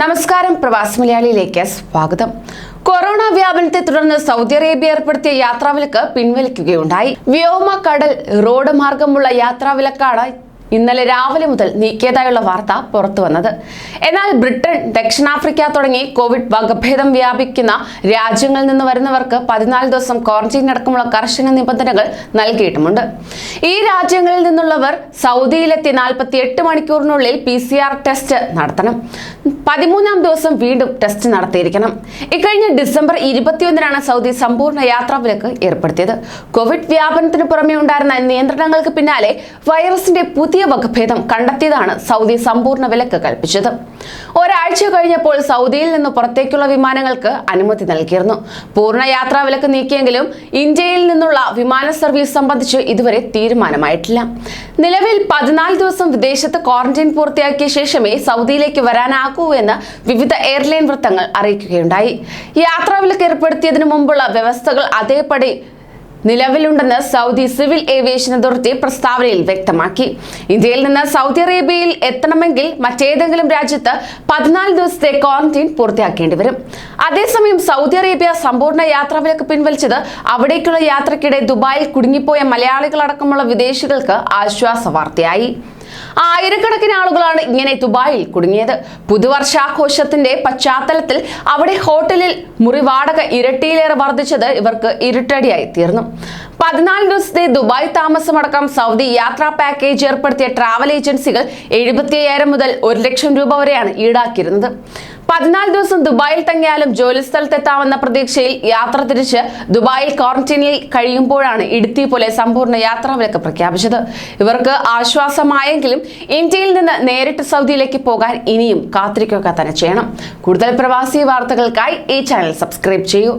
നമസ്കാരം പ്രവാസി മലയാളിയിലേക്ക് സ്വാഗതം. കൊറോണ വ്യാപനത്തെ തുടർന്ന് സൗദി അറേബ്യ ഏർപ്പെടുത്തിയ യാത്രാവിലക്ക് പിൻവലിക്കുകയുണ്ടായി. വ്യോമ കടൽ റോഡ് മാർഗമുള്ള യാത്രാവിലക്കാണ് ഇന്നലെ രാവിലെ മുതൽ നീക്കിയതായുള്ള വാർത്ത പുറത്തു വന്നത്. എന്നാൽ ബ്രിട്ടൻ ദക്ഷിണാഫ്രിക്ക തുടങ്ങി കോവിഡ് വകഭേദം വ്യാപിക്കുന്ന രാജ്യങ്ങളിൽ നിന്ന് വരുന്നവർക്ക് പതിനാല് ദിവസം ക്വാറന്റൈൻ അടക്കമുള്ള കർശന നിബന്ധനകൾ നൽകിയിട്ടുമുണ്ട്. ഈ രാജ്യങ്ങളിൽ നിന്നുള്ളവർ സൗദിയിലെത്തി നാൽപ്പത്തി എട്ട് മണിക്കൂറിനുള്ളിൽ പി സി ആർ ടെസ്റ്റ് നടത്തണം. പതിമൂന്നാം ദിവസം വീണ്ടും ടെസ്റ്റ് നടത്തിയിരിക്കണം. ഇക്കഴിഞ്ഞ ഡിസംബർ ഇരുപത്തിയൊന്നിനാണ് സൗദി സമ്പൂർണ യാത്രാ വിലക്ക് ഏർപ്പെടുത്തിയത്. കോവിഡ് വ്യാപനത്തിന് പുറമെ ഉണ്ടായിരുന്ന നിയന്ത്രണങ്ങൾക്ക് പിന്നാലെ വൈറസിന്റെ പുതിയ വകഭേദം കണ്ടെത്തിയതാണ് സൗദി സമ്പൂർണ വിലക്ക് കൽപ്പിച്ചത്. ഒരാഴ്ച കഴിഞ്ഞപ്പോൾ സൗദിയിൽ നിന്ന് പുറത്തേക്കുള്ള വിമാനങ്ങൾക്ക് അനുമതി നൽകിയിരുന്നു. പൂർണ യാത്രാ വിലക്ക് നീക്കിയെങ്കിലും ഇന്ത്യയിൽ നിന്നുള്ള വിമാന സർവീസ് സംബന്ധിച്ച് ഇതുവരെ തീരുമാനമായിട്ടില്ല. നിലവിൽ പതിനാല് ദിവസം വിദേശത്ത് ക്വാറന്റൈൻ പൂർത്തിയാക്കിയ ശേഷമേ സൗദിയിലേക്ക് വരാനാകൂ എന്ന് വിവിധ എയർലൈൻ വൃത്തങ്ങൾ അറിയിക്കുകയുണ്ടായി. യാത്രാ വിലക്ക് ഏർപ്പെടുത്തിയതിനു മുമ്പുള്ള വ്യവസ്ഥകൾ അതേപടി നിലവിലുണ്ടെന്ന് സൗദി സിവിൽ ഏവിയേഷൻ അതോറിറ്റി പ്രസ്താവനയിൽ വ്യക്തമാക്കി. ഇന്ത്യയിൽ നിന്ന് സൗദി അറേബ്യയിൽ എത്തണമെങ്കിൽ മറ്റേതെങ്കിലും രാജ്യത്ത് പതിനാല് ദിവസത്തെ ക്വാറന്റൈൻ പൂർത്തിയാക്കേണ്ടി വരും. അതേസമയം സൗദി അറേബ്യ സമ്പൂർണ യാത്രാവിലക്ക് പിൻവലിച്ചത് അവിടേക്കുള്ള യാത്രക്കിടെ ദുബായിൽ കുടുങ്ങിപ്പോയ മലയാളികളടക്കമുള്ള വിദേശികൾക്ക് ആശ്വാസ വാർത്തയായി ആയിരക്കണക്കിന് ആളുകളാണ് ഇങ്ങനെ ദുബായിൽ കുടുങ്ങിയത്. പുതുവർഷാഘോഷത്തിന്റെ പശ്ചാത്തലത്തിൽ അവിടെ ഹോട്ടലിൽ മുറി വാടക ഇരട്ടിയിലേറെ വർദ്ധിച്ചത് ഇവർക്ക് ഇരുട്ടടിയായി തീർന്നു. പതിനാല് ദിവസത്തെ ദുബായ് താമസമടക്കം സൗദി യാത്രാ പാക്കേജ് ഏർപ്പെടുത്തിയ ട്രാവൽ ഏജൻസികൾ എഴുപത്തി മുതൽ ഒരു ലക്ഷം രൂപ വരെയാണ് ഈടാക്കിയിരുന്നത്. പതിനാല് ദിവസം ദുബായിൽ തങ്ങിയാലും ജോലി സ്ഥലത്തെത്താമെന്ന പ്രതീക്ഷയിൽ യാത്ര തിരിച്ച് ദുബായിൽ ക്വാറന്റീനിൽ കഴിയുമ്പോഴാണ് ഇടുത്തി പോലെ സമ്പൂർണ യാത്രാവിലക്ക് പ്രഖ്യാപിച്ചത്. ഇവർക്ക് ആശ്വാസമായെങ്കിലും ഇന്ത്യയിൽ നിന്ന് നേരിട്ട് സൗദിയിലേക്ക് പോകാൻ ഇനിയും കാത്തിരിക്കുക തന്നെ ചെയ്യണം. കൂടുതൽ പ്രവാസി വാർത്തകൾക്കായി ഈ ചാനൽ സബ്സ്ക്രൈബ് ചെയ്യൂ.